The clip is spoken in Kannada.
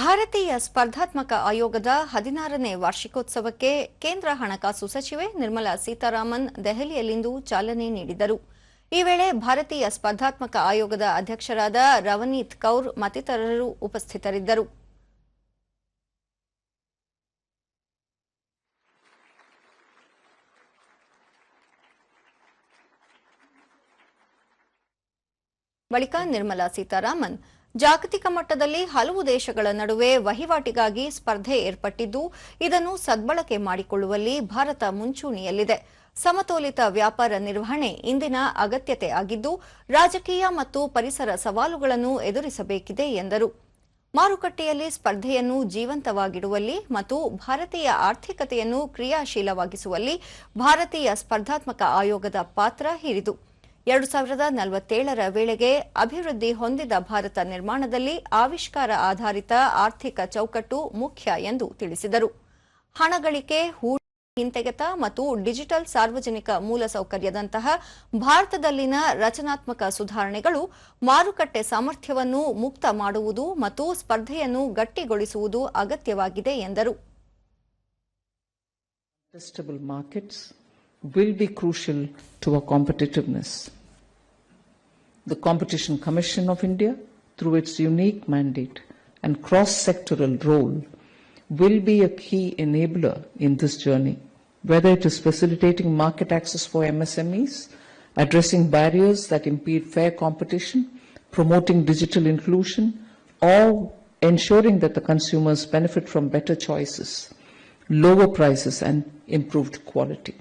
ಭಾರತೀಯ ಸ್ಪರ್ಧಾತ್ಮಕ ಆಯೋಗದ ಹದಿನಾರನೇ ವಾರ್ಷಿಕೋತ್ಸವಕ್ಕೆ ಕೇಂದ್ರ ಹಣಕಾಸು ಸಚಿವೆ ನಿರ್ಮಲಾ ಸೀತಾರಾಮನ್ ದೆಹಲಿಯಲ್ಲಿಂದು ಚಾಲನೆ ನೀಡಿದರು. ಈ ವೇಳೆ ಭಾರತೀಯ ಸ್ಪರ್ಧಾತ್ಮಕ ಆಯೋಗದ ಅಧ್ಯಕ್ಷರಾದ ರವನೀತ್ ಕೌರ್ ಮತ್ತಿತರರು ಉಪಸ್ಥಿತರಿದ್ದರು. ಬಳಿಕ ನಿರ್ಮಲಾ ಸೀತಾರಾಮನ್ ಜಾಗತಿಕ ಮಟ್ಟದಲ್ಲಿ ಹಲವು ದೇಶಗಳ ನಡುವೆ ವಹಿವಾಟಿಗಾಗಿ ಸ್ಪರ್ಧೆ ಏರ್ಪಟ್ಟಿದ್ದು, ಇದನ್ನು ಸದ್ಬಳಕೆ ಮಾಡಿಕೊಳ್ಳುವಲ್ಲಿ ಭಾರತ ಮುಂಚೂಣಿಯಲ್ಲಿದೆ. ಸಮತೋಲಿತ ವ್ಯಾಪಾರ ನಿರ್ವಹಣೆ ಇಂದಿನ ಅಗತ್ಯತೆ ಆಗಿದ್ದು, ರಾಜಕೀಯ ಮತ್ತು ಪರಿಸರ ಸವಾಲುಗಳನ್ನು ಎದುರಿಸಬೇಕಿದೆ ಎಂದರು. ಮಾರುಕಟ್ಟೆಯಲ್ಲಿ ಸ್ಪರ್ಧೆಯನ್ನು ಜೀವಂತವಾಗಿಡುವಲ್ಲಿ ಮತ್ತು ಭಾರತೀಯ ಆರ್ಥಿಕತೆಯನ್ನು ಕ್ರಿಯಾಶೀಲವಾಗಿಸುವಲ್ಲಿ ಭಾರತೀಯ ಸ್ಪರ್ಧಾತ್ಮಕ ಆಯೋಗದ ಪಾತ್ರ ಹಿರಿದು. ಎರಡು ಸಾವಿರದ ನಲವತ್ತೇಳರ ವೇಳೆಗೆ ಅಭಿವೃದ್ಧಿ ಹೊಂದಿದ ಭಾರತ ನಿರ್ಮಾಣದಲ್ಲಿ ಆವಿಷ್ಕಾರ ಆಧಾರಿತ ಆರ್ಥಿಕ ಚೌಕಟ್ಟು ಮುಖ್ಯ ಎಂದು ತಿಳಿಸಿದರು ಹಣಗಳಿಕೆ ಹೂಡಿಕೆ ಹಿಂತೆಗೆತ ಮತ್ತು ಡಿಜಿಟಲ್ ಸಾರ್ವಜನಿಕ ಮೂಲಸೌಕರ್ಯದಂತಹ ಭಾರತದಲ್ಲಿನ ರಚನಾತ್ಮಕ ಸುಧಾರಣೆಗಳು ಮಾರುಕಟ್ಟೆ ಸಾಮರ್ಥ್ಯವನ್ನು ಮುಕ್ತ ಮಾಡುವುದು ಮತ್ತು ಸ್ಪರ್ಧೆಯನ್ನು ಗಟ್ಟಿಗೊಳಿಸುವುದು ಅಗತ್ಯವಾಗಿದೆ ಎಂದರು will be crucial to our competitiveness. The Competition Commission of India, through its unique mandate and cross sectoral role, will be a key enabler in this journey, whether it is facilitating market access for MSMEs, addressing barriers that impede fair competition, promoting digital inclusion, or ensuring that the consumers benefit from better choices, lower prices, and improved quality.